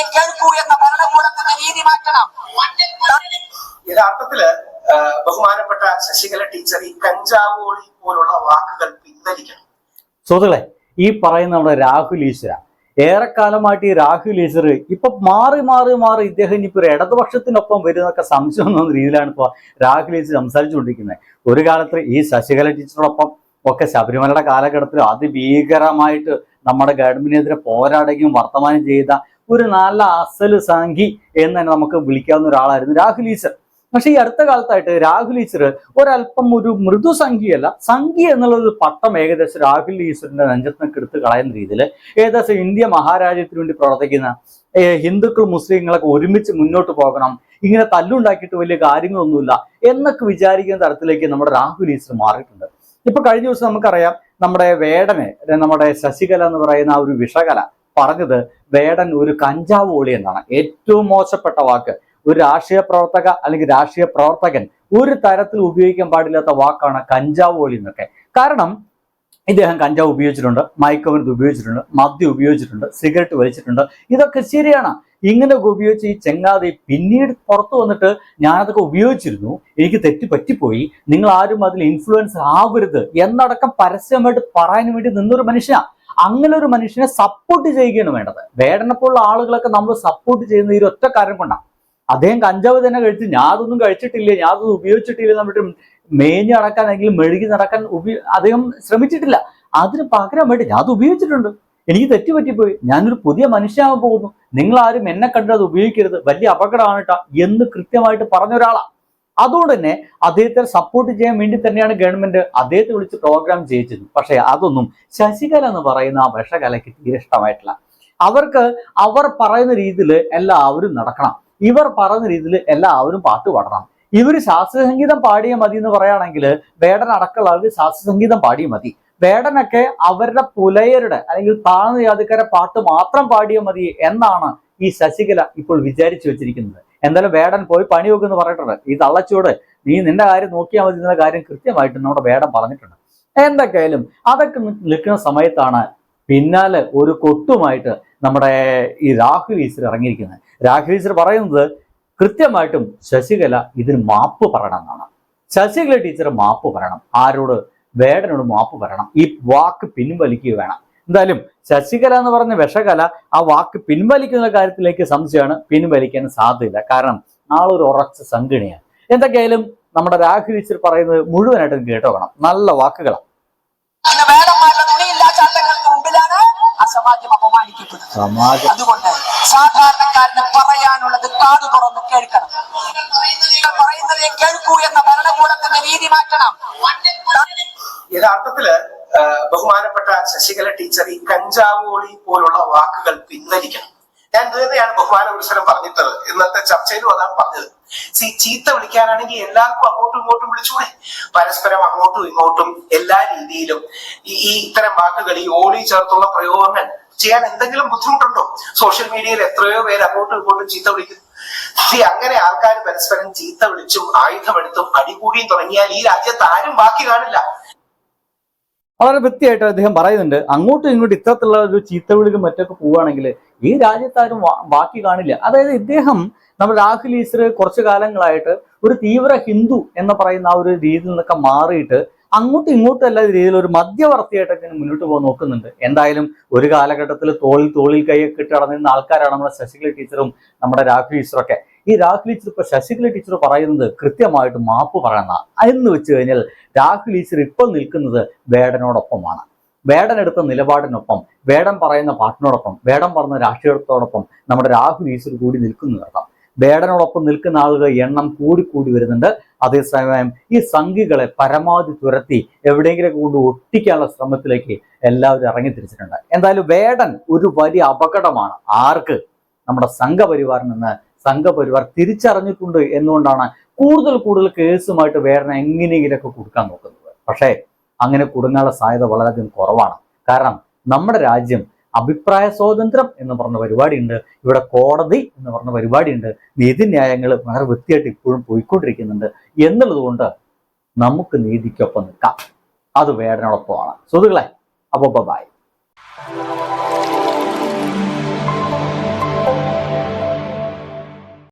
അതിലേക്ക് കേൾക്കൂ എന്ന ഭരണകൂടത്തിന്റെ രീതി മാറ്റണം. യഥാർത്ഥത്തിൽ ബഹുമാനപ്പെട്ട ശശികല ടീച്ചർ ഈ കഞ്ചാവോളി പോലുള്ള വാക്കുകൾ പിൻവലിക്കണം. സുഹൃത്തുക്കളെ ഈ പറയുന്ന നമ്മുടെ രാഹുൽ ഈശ്വര ഏറെക്കാലമായിട്ട് ഈ രാഹുൽ ഈശ്വർ ഇപ്പൊ മാറി മാറി മാറി ഇദ്ദേഹം ഇനിയിപ്പോ ഒരു ഇടതുപക്ഷത്തിനൊപ്പം വരുന്നൊക്കെ സംശയം എന്ന രീതിയിലാണ് ഇപ്പൊ രാഹുൽ ഈശ്വർ സംസാരിച്ചുകൊണ്ടിരിക്കുന്നത്. ഒരു കാലത്ത് ഈ ശശികല ടീച്ചറോടൊപ്പം ഒക്കെ ശബരിമലയുടെ കാലഘട്ടത്തിൽ അതിഭീകരമായിട്ട് നമ്മുടെ ഗവൺമെന്റിനെതിരെ പോരാടുകയും വർത്തമാനം ചെയ്ത ഒരു നല്ല അസൽ സാങ്കി എന്ന് തന്നെ നമുക്ക് വിളിക്കാവുന്ന ഒരാളായിരുന്നു രാഹുൽ ഈശ്വർ. പക്ഷെ ഈ അടുത്ത കാലത്തായിട്ട് രാഹുൽ ഈശ്വർ ഒരല്പം ഒരു മൃദു സംഖ്യയല്ല സംഖ്യ എന്നുള്ള ഒരു പട്ടം ഏകദേശം രാഹുൽ ഈശ്വറിന്റെ നെഞ്ചത്തിനൊക്കെ എടുത്ത് കളയുന്ന രീതിയിൽ ഏകദേശം ഇന്ത്യ മഹാരാജ്യത്തിന് വേണ്ടി പ്രവർത്തിക്കുന്ന ഹിന്ദുക്കൾ മുസ്ലിങ്ങളൊക്കെ ഒരുമിച്ച് മുന്നോട്ട് പോകണം ഇങ്ങനെ തല്ലുണ്ടാക്കിയിട്ട് വലിയ കാര്യങ്ങളൊന്നുമില്ല എന്നൊക്കെ വിചാരിക്കുന്ന തരത്തിലേക്ക് നമ്മുടെ രാഹുൽ ഈശ്വർ മാറിയിട്ടുണ്ട്. ഇപ്പൊ കഴിഞ്ഞ ദിവസം നമുക്കറിയാം നമ്മുടെ വേടനെ നമ്മുടെ ശശികല എന്ന് പറയുന്ന ആ ഒരു വിഷകല പറഞ്ഞത് വേടൻ ഒരു കഞ്ചാവ് ഓളി എന്നാണ്. ഏറ്റവും മോശപ്പെട്ട വാക്ക്. ഒരു രാഷ്ട്രീയ പ്രവർത്തക അല്ലെങ്കിൽ രാഷ്ട്രീയ പ്രവർത്തകൻ ഒരു തരത്തിൽ ഉപയോഗിക്കാൻ പാടില്ലാത്ത വാക്കാണ് കഞ്ചാവ് ഓളി എന്നൊക്കെ. കാരണം ഇദ്ദേഹം കഞ്ചാവ് ഉപയോഗിച്ചിട്ടുണ്ട് മയക്കുമരുന്ന് ഉപയോഗിച്ചിട്ടുണ്ട് മദ്യം ഉപയോഗിച്ചിട്ടുണ്ട് സിഗരറ്റ് വലിച്ചിട്ടുണ്ട്. ഇതൊക്കെ ശരിയാണ്. ഇങ്ങനെയൊക്കെ ഉപയോഗിച്ച് ഈ ചെങ്ങാതി പിന്നീട് പുറത്തു വന്നിട്ട് ഞാനതൊക്കെ ഉപയോഗിച്ചിരുന്നു. എനിക്ക് തെറ്റ് പറ്റിപ്പോയി. നിങ്ങൾ ആരും അതിൽ ഇൻഫ്ലുവൻസ് ആവരുത് എന്നടക്കം പരസ്യമായിട്ട് പറയാൻ വേണ്ടി നിന്നൊരു മനുഷ്യനാ. അങ്ങനെ ഒരു മനുഷ്യനെ സപ്പോർട്ട് ചെയ്യുകയാണ് വേണ്ടത്. വേടനപ്പുള്ള ആളുകളൊക്കെ നമ്മൾ സപ്പോർട്ട് ചെയ്യുന്ന ഈ ഒറ്റ കാര്യം കൊണ്ടാണ് അദ്ദേഹം കഞ്ചാവ് തന്നെ കഴിച്ച് ഞാൻ അതൊന്നും കഴിച്ചിട്ടില്ല ഞാൻ അതൊന്നും ഉപയോഗിച്ചിട്ടില്ല എന്നിട്ട് മേഞ്ഞ് നടക്കാൻ അല്ലെങ്കിൽ മെഴുകി നടക്കാൻ ഉപയോ അദ്ദേഹം ശ്രമിച്ചിട്ടില്ല. അതിന് പകരം വേണ്ടി ഞാൻ അത് ഉപയോഗിച്ചിട്ടുണ്ട്. എനിക്ക് തെറ്റുപറ്റിപ്പോയി. ഞാനൊരു പുതിയ മനുഷ്യനാകാൻ പോകുന്നു. നിങ്ങൾ ആരും എന്നെ കണ്ടത് ഉപയോഗിക്കരുത്. വലിയ അപകടമാണ് കേട്ടോ എന്ന് കൃത്യമായിട്ട് പറഞ്ഞ ഒരാളാണ് അതുകൊണ്ട് തന്നെ അദ്ദേഹത്തെ സപ്പോർട്ട് ചെയ്യാൻ വേണ്ടി തന്നെയാണ് ഗവൺമെന്റ് അദ്ദേഹത്തെ വിളിച്ച് പ്രോഗ്രാം ചെയ്യിച്ചത് പക്ഷേ അതൊന്നും ശശികല എന്ന് പറയുന്ന ആ വിഷകലയ്ക്ക് തീരെ ഇഷ്ടമായിട്ടില്ല. അവർക്ക് അവർ പറയുന്ന രീതിയിൽ എല്ലാവരും നടക്കണം. ഇവർ പറയുന്ന രീതിയിൽ എല്ലാവരും പാട്ട് പാടണം. ഇവർ ശാസ്ത്രീയ സംഗീതം പാടിയ മതി എന്ന് പറയുകയാണെങ്കിൽ വേടൻ അടക്കമുള്ളവർ ശാസ്ത്രീയ സംഗീതം പാടിയ മതി. വേടനൊക്കെ അവരുടെ പുലയരുടെ അല്ലെങ്കിൽ താഴ്ന്ന ജാതിക്കാരെ പാട്ട് മാത്രം പാടിയ മതി എന്നാണ് ഈ ശശികല ഇപ്പോൾ വിചാരിച്ചു വെച്ചിരിക്കുന്നത്. എന്തായാലും വേടൻ പോയി പണി വെക്കുമെന്ന് പറഞ്ഞിട്ടുണ്ട്. ഈ തള്ളച്ചൂട് നീ നിന്റെ കാര്യം നോക്കിയാൽ മതി എന്ന കാര്യം കൃത്യമായിട്ട് നമ്മുടെ വേടൻ പറഞ്ഞിട്ടുണ്ട്. എന്തൊക്കെയായാലും അതൊക്കെ നിൽക്കുന്ന സമയത്താണ് പിന്നാലെ ഒരു കൊട്ടുമായിട്ട് നമ്മുടെ ഈ രാഹുൽ ഈശ്വർ ഇറങ്ങിയിരിക്കുന്നത്. രാഹുൽ ഈശ്വർ പറയുന്നത് കൃത്യമായിട്ടും ശശികല ഇതിന് മാപ്പ് പറയണം എന്നാണ്. ശശികല ടീച്ചർ മാപ്പ് പറയണം. ആരോട്? വേടനോട് മാപ്പ് പറയണം. ഈ വാക്ക് പിൻവലിക്കുക വേണം. എന്തായാലും ശശികല എന്ന് പറഞ്ഞ വിഷകല ആ വാക്ക് പിൻവലിക്കുന്ന കാര്യത്തിലേക്ക് സംശയമാണ്. പിൻവലിക്കാൻ സാധ്യതയില്ല. കാരണം ആളൊരു ഉറച്ച സംഘടനയാണ്. എന്തൊക്കെയായാലും നമ്മുടെ രാഹുൽ ഈശ്വർ പറയുന്നത് മുഴുവനായിട്ടും കേട്ടോക്കണം. നല്ല വാക്കുകളാണ്. സമാജം അപമാനിക്കപ്പെടുന്നത്. അതുകൊണ്ട് സാധാരണക്കാരന് പറയാനുള്ളത് കാതു തുറന്ന് കേൾക്കണം. നിങ്ങൾ പറയുന്നത് കേൾക്കൂ എന്ന ഭരണകൂടത്തിന്റെ രീതി മാറ്റണം. യഥാർത്ഥത്തിൽ ബഹുമാനപ്പെട്ട ശശികല ടീച്ചർ ഈ കഞ്ചാവോളി പോലുള്ള വാക്കുകൾ പിൻവലിക്കണം. ഞാൻ നേരെയാണ് ബഹുമാന പുരുഷനം പറഞ്ഞിട്ടത് ഇന്നത്തെ ചർച്ചയിലും അതാണ് പറഞ്ഞത്. സി ചീത്ത വിളിക്കാനാണെങ്കിൽ എല്ലാവർക്കും അങ്ങോട്ടും ഇങ്ങോട്ടും വിളിച്ചൂടെ? പരസ്പരം അങ്ങോട്ടും ഇങ്ങോട്ടും എല്ലാ രീതിയിലും ഈ ഈ ഇത്തരം വാക്കുകൾ ഈ ഓളി ചേർത്തുള്ള പ്രയോഗങ്ങൾ ചെയ്യാൻ എന്തെങ്കിലും ബുദ്ധിമുട്ടുണ്ടോ? സോഷ്യൽ മീഡിയയിൽ എത്രയോ പേര് അങ്ങോട്ടും ഇങ്ങോട്ടും ചീത്ത വിളിക്കുന്നു. സി അങ്ങനെ ആൾക്കാർ പരസ്പരം ചീത്ത വിളിച്ചും ആയുധമെടുത്തും അടികൂടിയും തുടങ്ങിയാൽ ഈ രാജ്യത്ത് ആരും ബാക്കി കാണില്ല. വളരെ വൃത്തിയായിട്ട് അദ്ദേഹം പറയുന്നുണ്ട് അങ്ങോട്ടും ഇങ്ങോട്ടും ഇത്തരത്തിലുള്ള ഒരു ചീത്തവിളികളും മറ്റൊക്കെ പോവുകയാണെങ്കിൽ ഈ രാജ്യത്താരും ബാക്കി കാണില്ല. അതായത് ഇദ്ദേഹം നമ്മൾ രാഹുൽ ഈശ്വർ കുറച്ചു കാലങ്ങളായിട്ട് ഒരു തീവ്ര ഹിന്ദു എന്ന് പറയുന്ന ആ ഒരു രീതിയിൽ നിന്നൊക്കെ മാറിയിട്ട് അങ്ങോട്ടും ഇങ്ങോട്ടും അല്ല രീതിയിൽ ഒരു മധ്യവർത്തിയായിട്ടൊക്കെ മുന്നോട്ട് പോകാൻ നോക്കുന്നുണ്ട്. എന്തായാലും ഒരു കാലഘട്ടത്തിൽ തോളിൽ തോളിൽ കൈയൊക്കെ ഇട്ട് നടന്നിരുന്ന ആൾക്കാരാണ് നമ്മുടെ ശശികല ടീച്ചറും നമ്മുടെ രാഹുൽ ഈശ്വറൊക്കെ. ഈ രാഹുൽ ഈശ്വർ ഇപ്പൊ ശശികല ടീച്ചർ പറയുന്നത് കൃത്യമായിട്ട് മാപ്പ് പറയണ എന്ന് വെച്ച് കഴിഞ്ഞാൽ രാഹുൽ ഈശ്വർ ഇപ്പൊ നിൽക്കുന്നത് വേടനോടൊപ്പമാണ്. വേടൻ എടുത്ത നിലപാടിനൊപ്പം വേടൻ പറയുന്ന പാട്ടിനോടൊപ്പം വേടൻ പറഞ്ഞ രാഷ്ട്രീയത്തോടൊപ്പം നമ്മുടെ രാഹുൽ ഈശ്വർ കൂടി നിൽക്കുന്നു കേട്ടോ വേടനോടൊപ്പം നിൽക്കുന്ന ആളുകളുടെ എണ്ണം കൂടി കൂടി വരുന്നുണ്ട്. അതേസമയം ഈ സംഘികളെ പരമാവധി തുരത്തി എവിടെയെങ്കിലും കൊണ്ട് ഒട്ടിക്കാനുള്ള ശ്രമത്തിലേക്ക് എല്ലാവരും ഇറങ്ങി തിരിച്ചിട്ടുണ്ട്. എന്തായാലും വേടൻ ഒരു വലിയ അപകടമാണ്. ആർക്ക്? നമ്മുടെ സംഘപരിവാറിൽ നിന്ന് സംഘപരിവാർ തിരിച്ചറിഞ്ഞിട്ടുണ്ട് എന്നുകൊണ്ടാണ് കൂടുതൽ കൂടുതൽ കേസുമായിട്ട് വേറെ എങ്ങനെയെങ്കിലൊക്കെ കൊടുക്കാൻ നോക്കുന്നത്. പക്ഷേ അങ്ങനെ കുടുങ്ങാനുള്ള സാധ്യത വളരെയധികം കുറവാണ്. കാരണം നമ്മുടെ രാജ്യം അഭിപ്രായ സ്വാതന്ത്ര്യം എന്ന് പറഞ്ഞ പരിപാടിയുണ്ട് ഇവിടെ കോടതി എന്ന് പറഞ്ഞ പരിപാടിയുണ്ട് നീതിന്യായങ്ങൾ വളരെ വൃത്തിയായിട്ട് ഇപ്പോഴും പോയിക്കൊണ്ടിരിക്കുന്നുണ്ട് എന്നുള്ളതുകൊണ്ട് നമുക്ക് നീതിക്കൊപ്പം നിൽക്കാം. അത് വേടനോടൊപ്പമാണ് സുഹൃത്തുക്കളെ അപ്പോൾ ബൈ